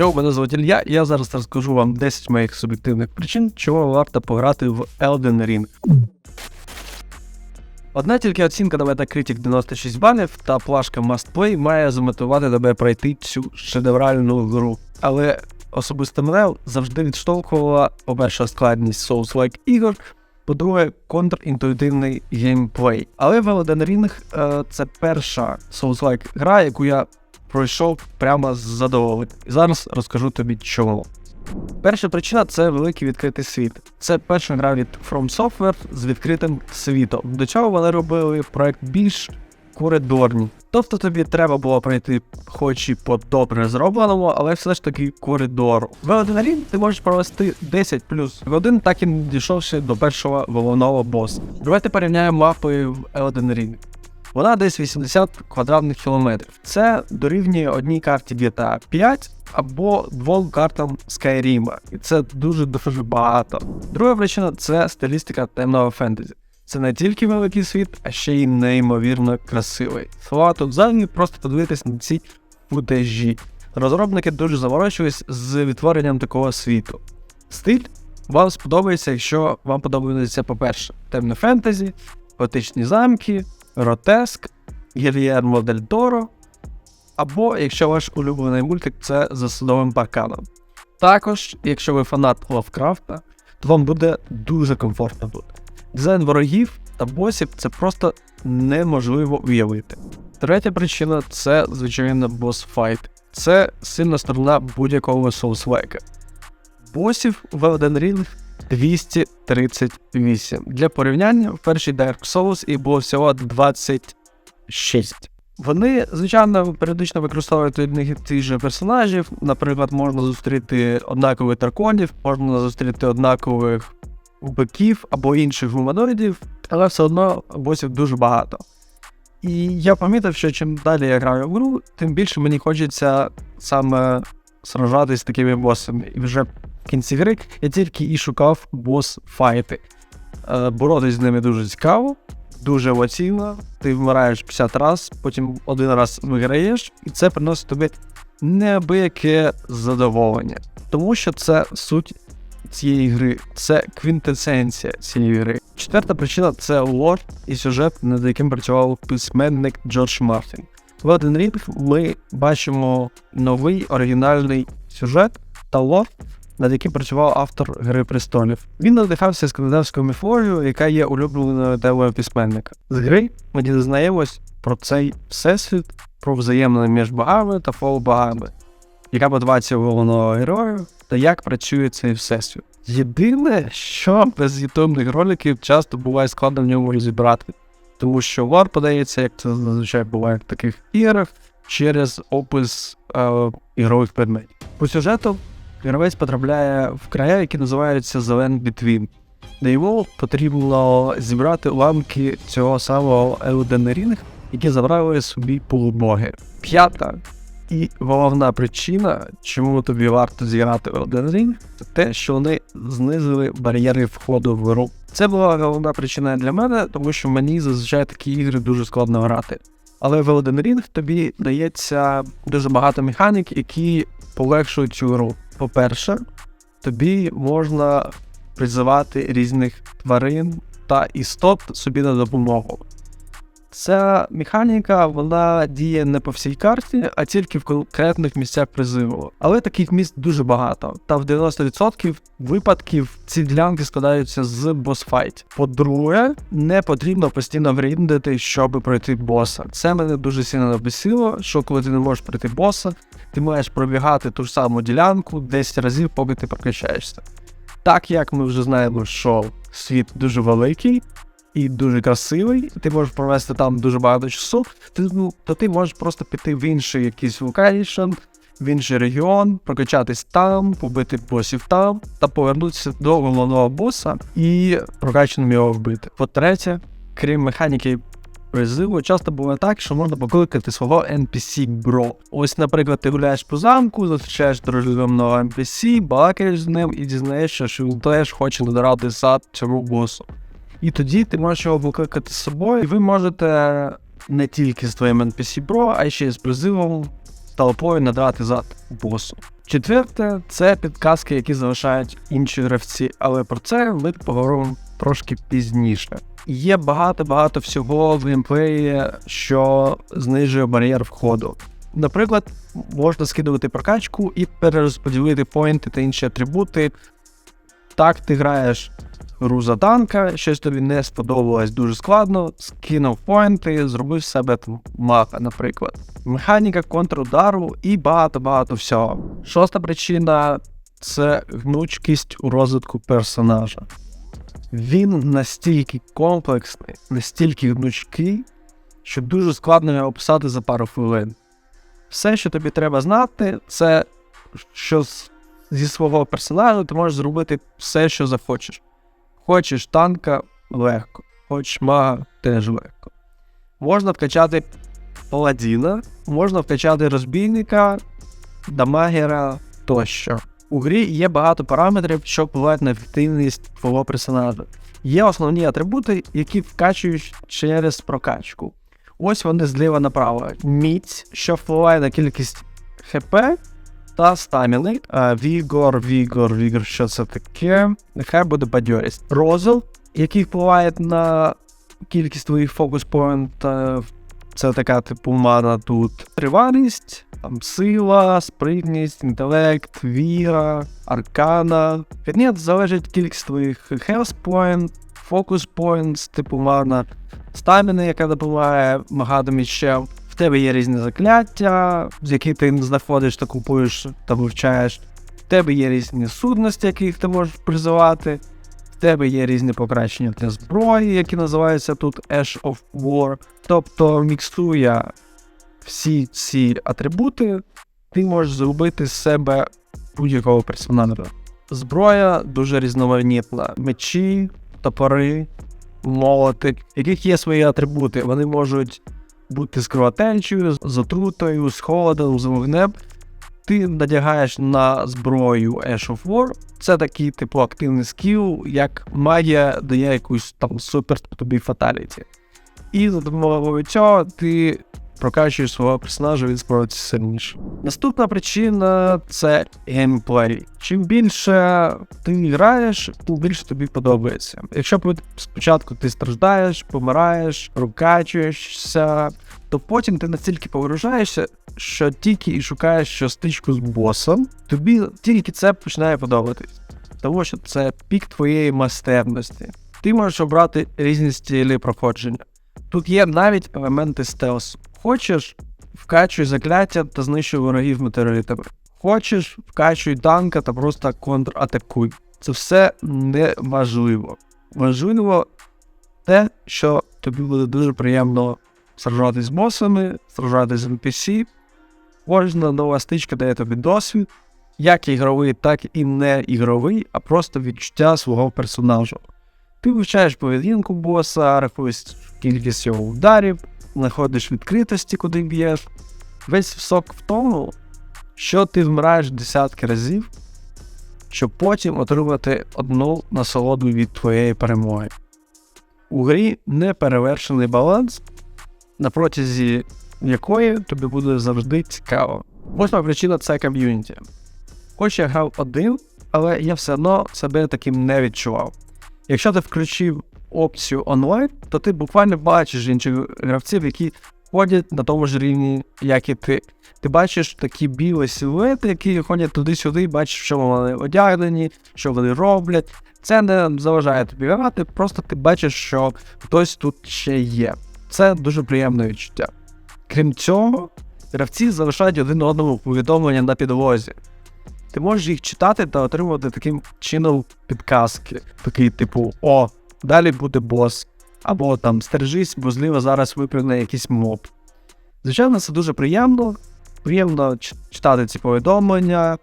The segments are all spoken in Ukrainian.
Йоу, мене звуть Ілля, і я зараз розкажу вам 10 моїх суб'єктивних причин, чого варто пограти в Elden Ring. Одна тільки оцінка на Metacritic 96 балів та плашка Must Play має замотивувати тебе пройти цю шедевральну гру. Але особисто мене завжди відштовхувала, по-перше, складність Souls-like ігор, по-друге, контрінтуїтивний геймплей. Але в Elden Ring е, це перша Souls-like гра, яку я пройшов прямо з задоволенням. І зараз розкажу тобі чому. Перша причина це великий відкритий світ. Це перша гра від From Software з відкритим світом. До цього вони робили проект більш коридорні. Тобто тобі треба було пройти, хоч і по добре зробленому, але все ж таки коридору. В Elden ти можеш провести 10 плюс годин, так і не дійшовши до першого головного боса. Давайте порівняємо мапи в Elden Ring. Вона десь 80 квадратних кілометрів. Це дорівнює одній карті GTA 5 або двом картам Skyrim. І це дуже дуже багато. Друга причина це стилістика темного фентезі. Це не тільки великий світ, а ще й неймовірно красивий. Слова тут взагалі просто подивитись на ці футажі. Розробники дуже заморочились з відтворенням такого світу. Стиль вам сподобається, якщо вам подобається, по-перше, темне фентезі, готичні замки, Ротеск, Гільєрмо Дель Торо, або якщо ваш улюблений мультик це за судовим парканом. Також, якщо ви фанат Лавкрафта, то вам буде дуже комфортно тут. Дизайн ворогів та босів це просто неможливо уявити. Третя причина це, звичайно, босфайт. Це сильна сторона будь-якого соусвайка. Босів в Elden Ring 238. Для порівняння, в першій Dark Souls і було всього 26. Вони, звичайно, періодично використовують одних і тих же персонажів. Наприклад, можна зустріти однакових драконів, можна зустріти однакових биків або інших гуманоїдів, але все одно босів дуже багато. І я помітив, що чим далі я граю в гру, тим більше мені хочеться саме сражатись з такими босами. І вже в кінці гри я тільки і шукав бос-файти. Е, боротись з ними дуже цікаво, дуже емоційно. Ти вмираєш 50 разів, потім один раз виграєш, і це приносить тобі неабияке задоволення. Тому що це суть цієї гри, це квінтесенція цієї гри. Четверта причина це лор і сюжет, над яким працював письменник Джордж Мартін. В Elden Ring ми бачимо новий оригінальний сюжет та лор, над яким працював автор Гри престолів. Він надихався скандинавською міфологією, яка є улюбленою темою письменника. З гри ми дізнаємось про цей всесвіт, про взаємини між богами та полубогами, яка мотивація головного героя та як працює цей всесвіт. Єдине, що без ютубних роликів часто буває складно в ньому розібрати, тому що лор подається, як це зазвичай буває в таких іграх, через опис е, ігрових предметів. По сюжету гравець потрапляє в края, які називаються Зелен Бітвін, де йому потрібно зібрати уламки цього самого Elden Ring, які забрали собі полубоги. П'ята і головна причина, чому тобі варто зіграти Elden Ring, це те, що вони знизили бар'єри входу в гру. Це була головна причина для мене, тому що мені зазвичай такі ігри дуже складно грати. Але в Elden Ring тобі дається дуже багато механік, які полегшують цю гру. По-перше, тобі можна призивати різних тварин та істот собі на допомогу. Ця механіка вона діє не по всій карті, а тільки в конкретних місцях призиву. Але таких місць дуже багато. Та в 90% випадків ці ділянки складаються з босфайт. По-друге, не потрібно постійно вріндити, щоб пройти боса. Це мене дуже сильно набесило, що коли ти не можеш пройти боса, ти маєш пробігати ту ж саму ділянку 10 разів, поки ти прокачаєшся. Так як ми вже знаємо, що світ дуже великий і дуже красивий, ти можеш провести там дуже багато часу, ти, ну, то ти можеш просто піти в інший якийсь локейшн, в інший регіон, прокачатись там, побити босів там та повернутися до головного боса і прокачаним його вбити. По-третє, крім механіки призиву, часто буває так, що можна покликати свого NPC бро. Ось, наприклад, ти гуляєш по замку, зустрічаєш дружелюбного NPC, балакаєш з ним і дізнаєшся, що він теж хоче надарати зад цьому босу. І тоді ти можеш його покликати з собою, і ви можете не тільки з твоїм NPC Bro, а ще й з призивом толпою надрати зад босу. Четверте це підказки, які залишають інші гравці, але про це ми поговоримо трошки пізніше. Є багато-багато всього в геймплеї, що знижує бар'єр входу. Наприклад, можна скидувати прокачку і перерозподілити поінти та інші атрибути. Так, ти граєш гру за танка, щось тобі не сподобалось дуже складно, скинув поінти, зробив себе там мага, наприклад. Механіка контрудару і багато-багато всього. Шоста причина це гнучкість у розвитку персонажа. Він настільки комплексний, настільки гнучкий, що дуже складно його описати за пару хвилин. Все, що тобі треба знати, це що зі свого персонажа ти можеш зробити все, що захочеш. Хочеш танка легко, хочеш мага теж легко. Можна вкачати паладіна, можна вкачати розбійника, дамагера тощо. У грі є багато параметрів, що впливають на ефективність твого персонажа. Є основні атрибути, які вкачують через прокачку. Ось вони зліва направо. Міць, що впливає на кількість ХП та стаміни. А, Вігор, вігор, вігор, що це таке? Нехай буде бадьорість. Розл, який впливає на кількість твоїх фокус поінт. Це така типу мана тут. Тривалість, там сила, спритність, інтелект, віра, аркана. Від них залежить кількість твоїх health point, focus points, типу мана, стаміни, яка допомагає магадам іще. В тебе є різні закляття, з яких ти знаходиш та купуєш та вивчаєш. В тебе є різні судності, яких ти можеш призивати. В тебе є різні покращення для зброї, які називаються тут Ash of War. Тобто, міксує всі ці атрибути, ти можеш зробити з себе будь-якого персонажа. Зброя дуже різноманітна. Мечі, топори, молоти, яких є свої атрибути. Вони можуть бути з кровотечею, з отрутою, з холодом, з вогнем. Ти надягаєш на зброю Ash of War. Це такий типу активний скіл, як магія дає якусь там супер тобі фаталіті. І за допомогою цього ти прокачуєш свого персонажа, він справиться сильніше. Наступна причина це геймплей. Чим більше ти граєш, тим більше тобі подобається. Якщо спочатку ти страждаєш, помираєш, прокачуєшся, то потім ти настільки погружаєшся, що тільки і шукаєш що стичку з босом, тобі тільки це починає подобатись. Тому що це пік твоєї майстерності. Ти можеш обрати різні стилі проходження. Тут є навіть елементи стелсу. Хочеш, вкачуй закляття та знищуй ворогів метеоритами. Хочеш, вкачуй танка та просто контратакуй. Це все не важливо. Важливо те, що тобі буде дуже приємно сражатись з босами, сражатись з NPC. Кожна нова стичка дає тобі досвід, як ігровий, так і не ігровий, а просто відчуття свого персонажа. Ти вивчаєш поведінку боса, рахуєш кількість його ударів, знаходиш відкритості, куди б'єш. Весь сок в тому, що ти вмираєш десятки разів, щоб потім отримати одну насолоду від твоєї перемоги. У грі неперевершений баланс, на протязі якої тобі буде завжди цікаво. Восьма причина це ком'юніті. Хоч я грав один, але я все одно себе таким не відчував. Якщо ти включив опцію онлайн, то ти буквально бачиш інших гравців, які ходять на тому ж рівні, як і ти. Ти бачиш такі білі силуети, які ходять туди-сюди, бачиш, що вони одягнені, що вони роблять. Це не заважає тобі грати, просто ти бачиш, що хтось тут ще є. Це дуже приємне відчуття. Крім цього, гравці залишають один одному повідомлення на підлозі. Ти можеш їх читати та отримувати таким чином підказки. Такий, типу, о, далі буде бос. Або там стережись, бо зліва зараз випрыгне якийсь моб. Звичайно, це дуже приємно. Приємно читати ці повідомлення.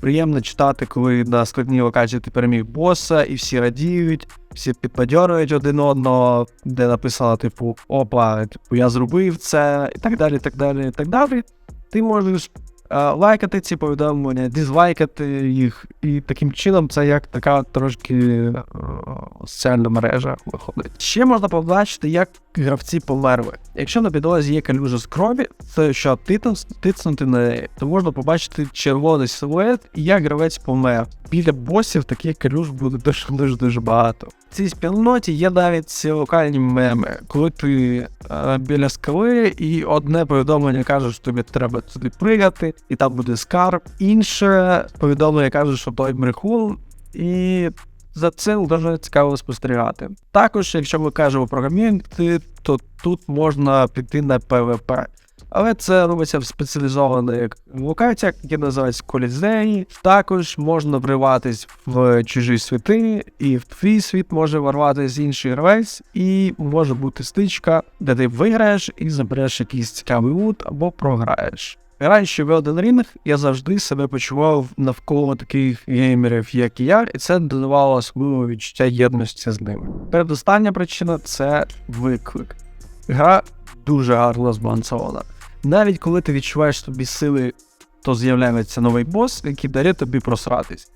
Приємно читати, коли на складній локації ти переміг боса, і всі радіють, всі підбадьорюють один одного, де написано, типу, опа, типу, я зробив це, і так далі, так далі, і так далі. Ти можеш лайкати ці повідомлення, дизлайкати їх, і таким чином це як така трошки е, соціальна мережа виходить. Ще можна побачити, як гравці померли. Якщо на підлозі є калюжа з крові, це що тицнути на неї, то можна побачити червоний силует і як гравець помер. Біля босів таких калюж буде дуже дуже дуже багато. В цій спільноті є навіть локальні меми, коли ти е, біля скали і одне повідомлення каже, що тобі треба туди пригати, і там буде скарб. Інше повідомлення каже, що той брехун, і за цим дуже цікаво спостерігати. Також, якщо ми кажемо про ком'юніті, то тут можна піти на ПВП. Але це робиться в спеціалізованих локаціях, які називаються колізеї. Також можна вриватись в чужі світи, і в твій світ може ворватися інший гравець, і може бути стичка, де ти виграєш і забереш якийсь цікавий лут або програєш. Граючи в Elden Ring, я завжди себе почував навколо таких геймерів, як і я, і це додавало особливе відчуття єдності з ними. Передостання причина це виклик. Гра дуже гарно збалансована. Навіть коли ти відчуваєш собі сили, то з'являється новий бос, який дає тобі просратись.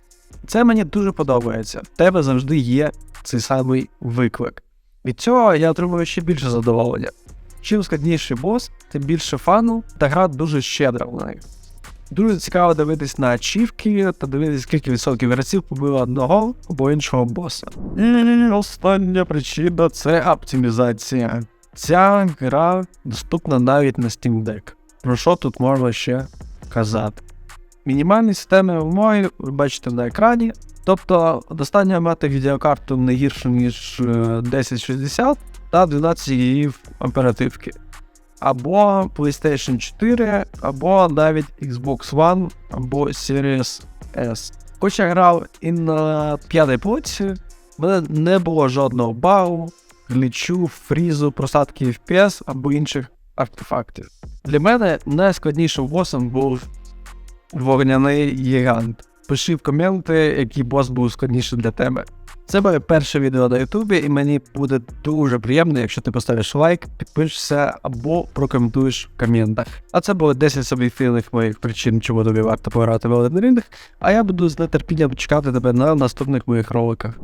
Це мені дуже подобається. В тебе завжди є цей самий виклик. Від цього я отримую ще більше задоволення. Чим складніший бос, тим більше фану, та гра дуже щедра в неї. Дуже цікаво дивитись на ачівки та дивитись, скільки відсотків гравців побило одного або іншого боса. І остання причина це оптимізація. Ця гра доступна навіть на Steam Deck. Про що тут можна ще казати? Мінімальні системи вимоги ви бачите на екрані. Тобто достатньо мати відеокарту не гірше, ніж е, 1060 та 12 гігів оперативки. Або PlayStation 4, або навіть Xbox One, або Series S. Хоч я грав і на п'ятій плоті, в мене не було жодного багу, глічу, фрізу, просадки FPS або інших артефактів. Для мене найскладнішим босом був вогняний гігант. Пиши в коменти, який бос був складніший для тебе. Це моє перше відео на Ютубі, і мені буде дуже приємно, якщо ти поставиш лайк, підпишешся або прокоментуєш в коментах. А це було 10 суб'єктивних моїх причин, чому тобі варто пограти в Elden Ring, а я буду з нетерпінням чекати тебе на наступних моїх роликах.